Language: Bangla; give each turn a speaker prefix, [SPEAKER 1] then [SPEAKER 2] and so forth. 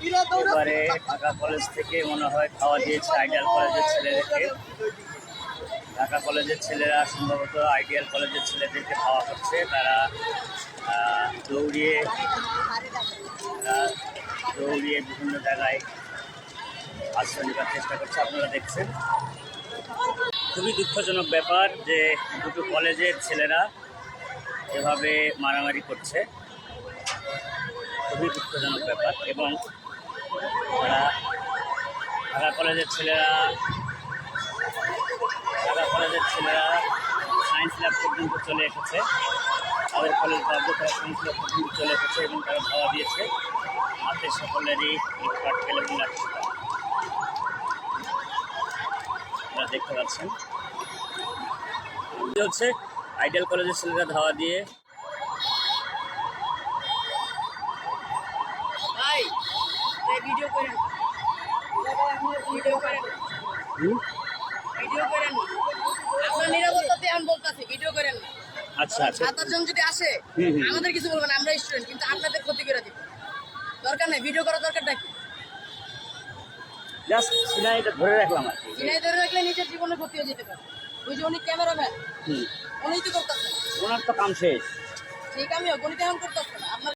[SPEAKER 1] এবারে ঢাকা কলেজ থেকে মনে হয় খাওয়া দিয়েছে আইডিয়াল কলেজের ছেলেদেরকে। ঢাকা কলেজের ছেলেরা সম্ভবত আইডিয়াল কলেজের ছেলেদেরকে খাওয়া করছে তারা দৌড়িয়ে দৌড়িয়ে বিভিন্ন জায়গায় আশ্রয় নেবার চেষ্টা করছে। আপনারা দেখছেন। খুবই দুঃখজনক ব্যাপার যে দুটো কলেজের ছেলেরা এভাবে মারামারি করছে। খুবই দুঃখজনক ব্যাপার এবং তারা ঢাকা কলেজের ছেলেরা, ঢাকা কলেজের ছেলেরা সায়েন্স ল্যাব পর্যন্ত চলে এসেছে। তাদের কলেজ বাধ্য তারা সায়েন্স ল্যাব পর্যন্ত চলে এসেছে এবং তারা ধাওয়া দিয়েছে। হাতে সকলেরই ইটপাট ফেলে এবং লাঠি আপনারা দেখতে পাচ্ছেন। হচ্ছে আইডিয়াল কলেজের ছেলেরা ধাওয়া দিয়ে
[SPEAKER 2] ভাই এই ভিডিও করেন ভিডিও করেন। ভিডিও করেন। আপনার নিরাপত্তাতে আমি বলতেছি ভিডিও করেন না।
[SPEAKER 1] আচ্ছা আচ্ছা।
[SPEAKER 2] সাত যদি আসে
[SPEAKER 1] হুম, হুম।
[SPEAKER 2] আমাদের কিছু বলবেন আমরা স্টুডেন্ট কিন্তু আপনাদের ক্ষতি করে দিব। দরকার নেই ভিডিও করার দরকারটা কি?
[SPEAKER 1] জাস্ট সিনারিটা ধরে রাখলাম আর কি।
[SPEAKER 2] সিনাই ধরে রাখলে নিজের জীবনে ক্ষতি হয়ে যেতে পারে। ওই যে উনি ক্যামেরাম্যান উনি তো করতেছেন।
[SPEAKER 1] ওনার তো কাম শেষ।
[SPEAKER 2] ঠিক করতেছেন আপনার